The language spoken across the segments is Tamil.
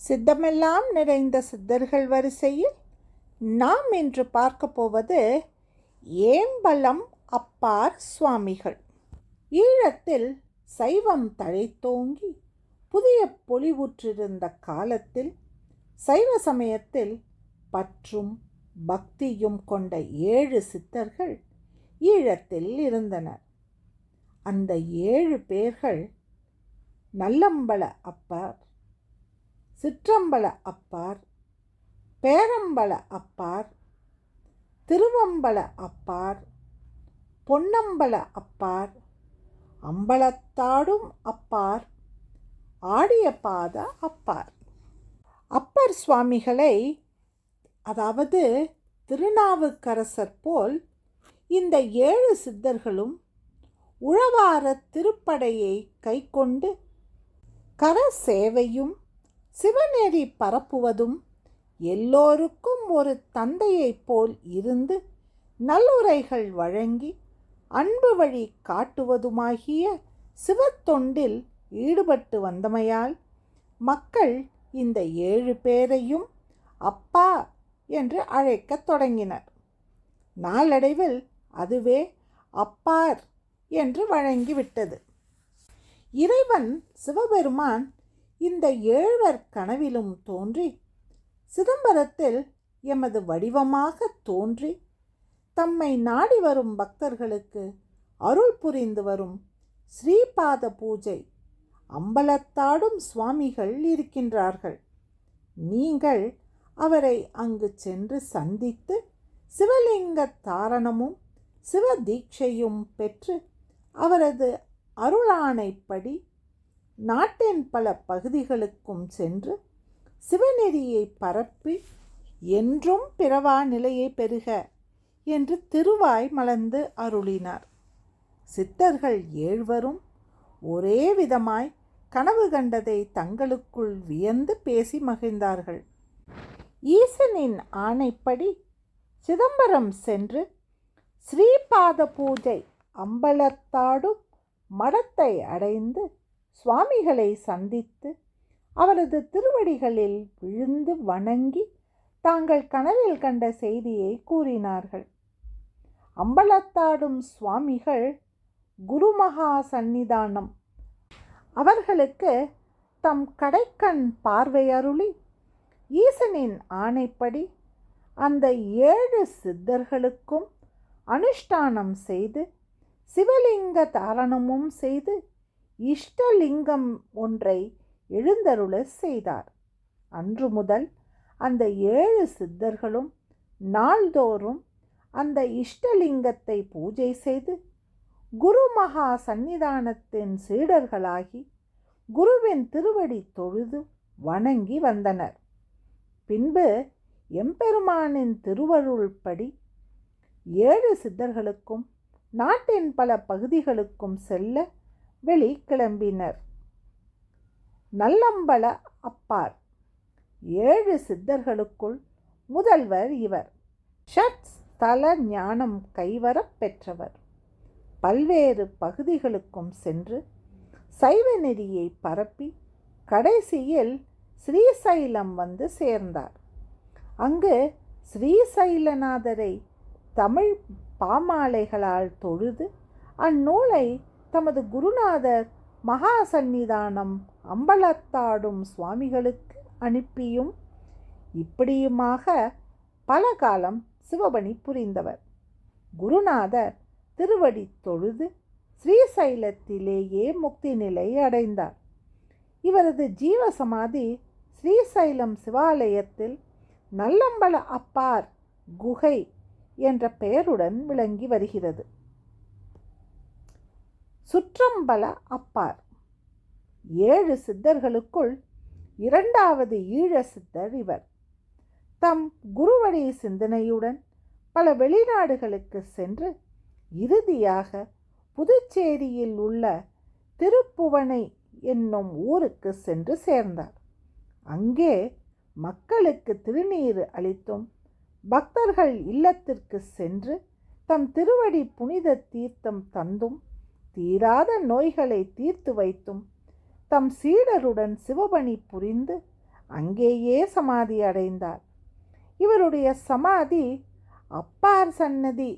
சித்தமெல்லாம் நிறைந்த சித்தர்கள் வரிசையில் நாம் இன்று பார்க்க போவது ஏம்பலம் அப்பார் சுவாமிகள்? ஈழத்தில் சைவம் தழைத்தோங்கி புதிய பொலிவுற்றிருந்த காலத்தில் சைவ சமயத்தில் பற்றும் பக்தியும் கொண்ட ஏழு சித்தர்கள் ஈழத்தில் இருந்தனர். அந்த ஏழு பேர்கள் நல்லம்பல அப்பார். சிற்றம்பல அப்பார் பேரம்பல அப்பார் திருவம்பல அப்பார் பொன்னம்பல அப்பார் அம்பலத்தாடும் அப்பார் ஆடிய பாத அப்பார். அப்பர் சுவாமிகளை அதாவது திருநாவுக்கரசர் போல் இந்த ஏழு சித்தர்களும் உழவார திருப்படையை கைக்கொண்டு கர சேவையும் சிவநெறி பரப்புவதும் எல்லோருக்கும் ஒரு தந்தையைப் போல் இருந்து நல்லுரைகள் வழங்கி அன்பு வழி காட்டுவதுமாகிய சிவத்தொண்டில் ஈடுபட்டு வந்தமையால் மக்கள் இந்த ஏழு பேரையும் அப்பா என்று அழைக்கத் தொடங்கினர். நாளடைவில் அதுவே அப்பார் என்று வழங்கிவிட்டது. இறைவன் சிவபெருமான் இந்த ஏழ்வர் கனவிலும் தோன்றி சிதம்பரத்தில் எமது வடிவமாக தோன்றி தம்மை நாடி வரும் பக்தர்களுக்கு அருள் புரிந்து வரும் ஸ்ரீபாத பூஜை அம்பலத்தாடும் சுவாமிகள் இருக்கின்றார்கள். நீங்கள் அவரை அங்கு சென்று சந்தித்து சிவலிங்க தாரணமும் சிவதீட்சையும் பெற்று அவரது அருளானைப்படி நாட்டின் பல பகுதிகளுக்கும் சென்று சிவநெறியை பரப்பி என்றும் பிறவா நிலையை பெறுக என்று திருவாய் மலர்ந்து அருளினார். சித்தர்கள் ஏழ்வரும் ஒரே விதமாய் கனவு கண்டதை தங்களுக்குள் வியந்து பேசி மகிழ்ந்தார்கள். ஈசனின் ஆணைப்படி சிதம்பரம் சென்று ஸ்ரீபாத பூஜை அம்பலத்தாடும் மடத்தை அடைந்து சுவாமிகளை சந்தித்து அவரது திருவடிகளில் விழுந்து வணங்கி தாங்கள் கனவில் கண்ட செய்தியை கூறினார்கள். அம்பலத்தாடும் சுவாமிகள் குருமகா சந்நிதானம். அவர்களுக்கு தம் கடைக்கண் பார்வையருளி ஈசனின் ஆணைப்படி அந்த ஏழு சித்தர்களுக்கும் அனுஷ்டானம் செய்து சிவலிங்க தாரணமும் செய்து இஷ்டலிங்கம் ஒன்றை எழுந்தருள செய்தார். அன்று முதல் அந்த ஏழு சித்தர்களும் நாள்தோறும் அந்த இஷ்டலிங்கத்தை பூஜை செய்து குரு மகா சந்நிதானத்தின் சீடர்களாகி குருவின் திருவடி தொழுது வணங்கி வந்தனர். பின்பு எம்பெருமானின் திருவருள்படி ஏழு சித்தர்களுக்கும் நாட்டின் பல பகுதிகளுக்கும் செல்ல வெளி கிளம்பினர் நல்லம்பல அப்பார். ஏழு சித்தர்களுக்குள் முதல்வர் இவர். ஷட் ஸ்தல ஞானம் கைவரப் பெற்றவர். பல்வேறு பகுதிகளுக்கும் சென்று சைவ நெறியை பரப்பி கடைசியில் ஸ்ரீசைலம் வந்து சேர்ந்தார். அங்கு ஸ்ரீசைலநாதரை தமிழ் பாமாலைகளால் தொழுது அந்நூலை தமது குருநாதர் மகா சந்நிதானம் அம்பலத்தாடும் சுவாமிகளுக்கு அனுப்பியும் இப்படியுமாக பல காலம் சிவபணி புரிந்தவர். குருநாதர் திருவடி தொழுது ஸ்ரீசைலத்திலேயே முக்தி நிலை அடைந்தார். இவரது ஜீவசமாதி ஸ்ரீசைலம் சிவாலயத்தில் நல்லம்பல அப்பார் குகை என்ற பெயருடன் விளங்கி வருகிறது. சுற்றம்பல அப்பார். ஏழு சித்தர்களுக்குள் இரண்டாவது ஈழ சித்தர் இவர். தம் குருவழி சிந்தனையுடன் பல வெளிநாடுகளுக்கு சென்று இறுதியாக புதுச்சேரியில் உள்ள திருப்புவனை என்னும் ஊருக்கு சென்று சேர்ந்தார். அங்கே மக்களுக்கு திருநீர் அளித்தும் பக்தர்கள் இல்லத்திற்கு சென்று தம் திருவடி புனித தீர்த்தம் தந்தும் தீராத நோய்களை தீர்த்து வைத்தும் தம் சீடருடன் சிவபணி புரிந்து அங்கேயே சமாதி அடைந்தார். இவருடைய சமாதி அப்பார் சன்னதி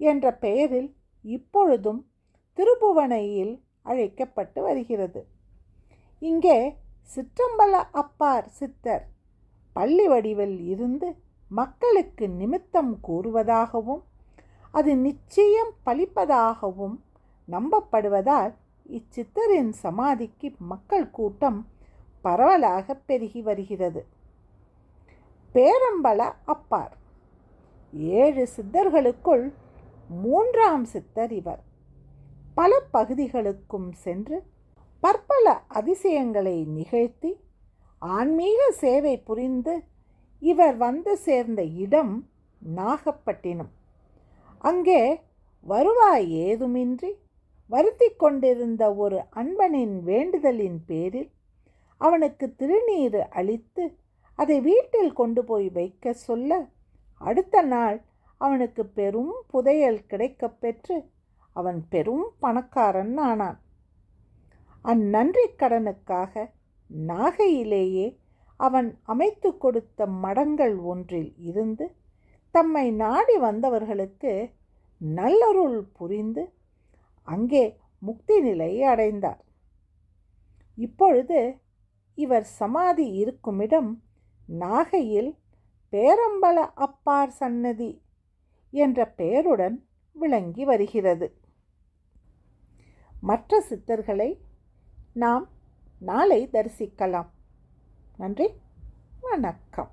என்ற பெயரில் இப்பொழுதும் திருப்புவனையில் அழைக்கப்பட்டு வருகிறது. இங்கே சிற்றம்பல அப்பார் சித்தர் பள்ளி வடிவில் இருந்து மக்களுக்கு நிமித்தம் கூறுவதாகவும் அது நிச்சயம் பலிப்பதாகவும் நம்பப்படுவதால் இச்சித்தரின் சமாதிக்கு மக்கள் கூட்டம் பரவலாக பெருகி வருகிறது. பேரம்பல அப்பார். ஏழு சித்தர்களுக்குள் மூன்றாம் சித்தர் இவர். பல பகுதிகளுக்கும் சென்று பற்பல அதிசயங்களை நிகழ்த்தி ஆன்மீக சேவை புரிந்து இவர் வந்து சேர்ந்த இடம் நாகப்பட்டினம். அங்கே வருவாய் ஏதுமின்றி வருத்தி கொண்டிருந்த ஒரு அன்பனின் வேண்டுதலின் பேரில் அவனுக்கு திருநீர் அளித்து அதை வீட்டில் கொண்டு போய் வைக்க சொல்ல அடுத்த நாள் அவனுக்கு பெரும் புதையல் கிடைக்கப் பெற்று அவன் பெரும் பணக்காரன் ஆனான். அந்நன்றி கடனுக்காக நாகையிலேயே அவன் அமைத்து கொடுத்த மடங்கள் ஒன்றில் இருந்து தம்மை நாடி வந்தவர்களுக்கு நல்லருள் புரிந்து அங்கே முக்தி நிலையை அடைந்தார். இப்பொழுது இவர் சமாதி இருக்குமிடம் நாகையில் பேரம்பல அப்பார் சன்னதி என்ற பெயருடன் விளங்கி வருகிறது. மற்ற சித்தர்களை நாம் நாளை தரிசிக்கலாம். நன்றி. வணக்கம்.